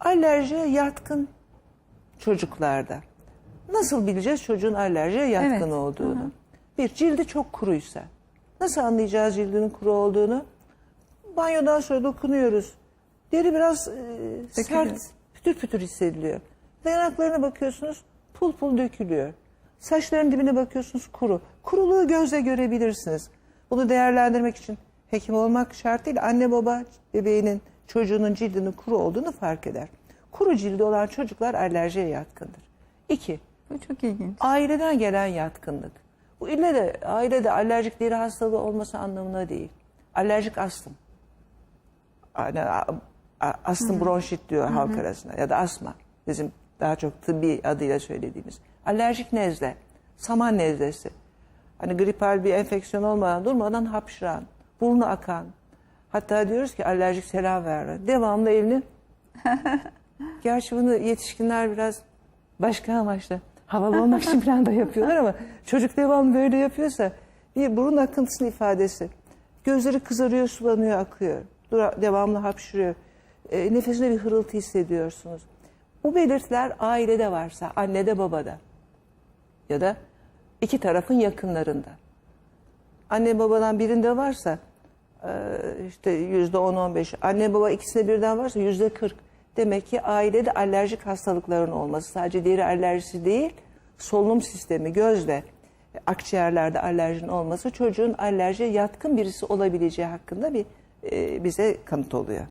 alerjiye yatkın çocuklarda. Nasıl bileceğiz çocuğun alerjiye yatkın Evet. olduğunu? Bir, cildi çok kuruysa. Nasıl anlayacağız cildinin kuru olduğunu? Banyodan sonra dokunuyoruz. Deri biraz e, Dökülüyor. sert, pütür pütür hissediliyor. Yanaklarına bakıyorsunuz, pul pul dökülüyor. Saçların dibine bakıyorsunuz kuru. Kuruluğu gözle görebilirsiniz. Bunu değerlendirmek için hekim olmak şart değil. Anne baba bebeğinin, çocuğunun cildinin kuru olduğunu fark eder. Kuru cildi olan çocuklar alerjiye yatkındır. İki, Bu çok ilginç. aileden gelen yatkınlık. Bu ille de ailede alerjik deri hastalığı olması anlamına değil. Alerjik astım. Yani a- a- astım bronşit diyor halk arasında ya da asma. Bizim daha çok tıbbi adıyla söylediğimiz. Alerjik nezle, saman nezlesi. Hani gripal bir enfeksiyon olmadan durmadan hapşıran, burnu akan. Hatta diyoruz ki alerjik selam verme. Devamlı elini Gerçi bunu yetişkinler biraz başka amaçla havalı olmak için falan da yapıyorlar ama çocuk devamlı böyle yapıyorsa bir burun akıntısının ifadesi. Gözleri kızarıyor, sulanıyor, akıyor. Dura- Devamlı hapşırıyor. E, nefesinde bir hırıltı hissediyorsunuz. Bu belirtiler ailede varsa, annede babada ya da iki tarafın yakınlarında. Anne babadan birinde varsa işte yüzde on on beş. Anne baba ikisinde birden varsa yüzde kırk. Demek ki ailede alerjik hastalıkların olması sadece deri alerjisi değil, solunum sistemi, gözle, akciğerlerde alerjinin olması çocuğun alerjiye yatkın birisi olabileceği hakkında bir e, bize kanıt oluyor.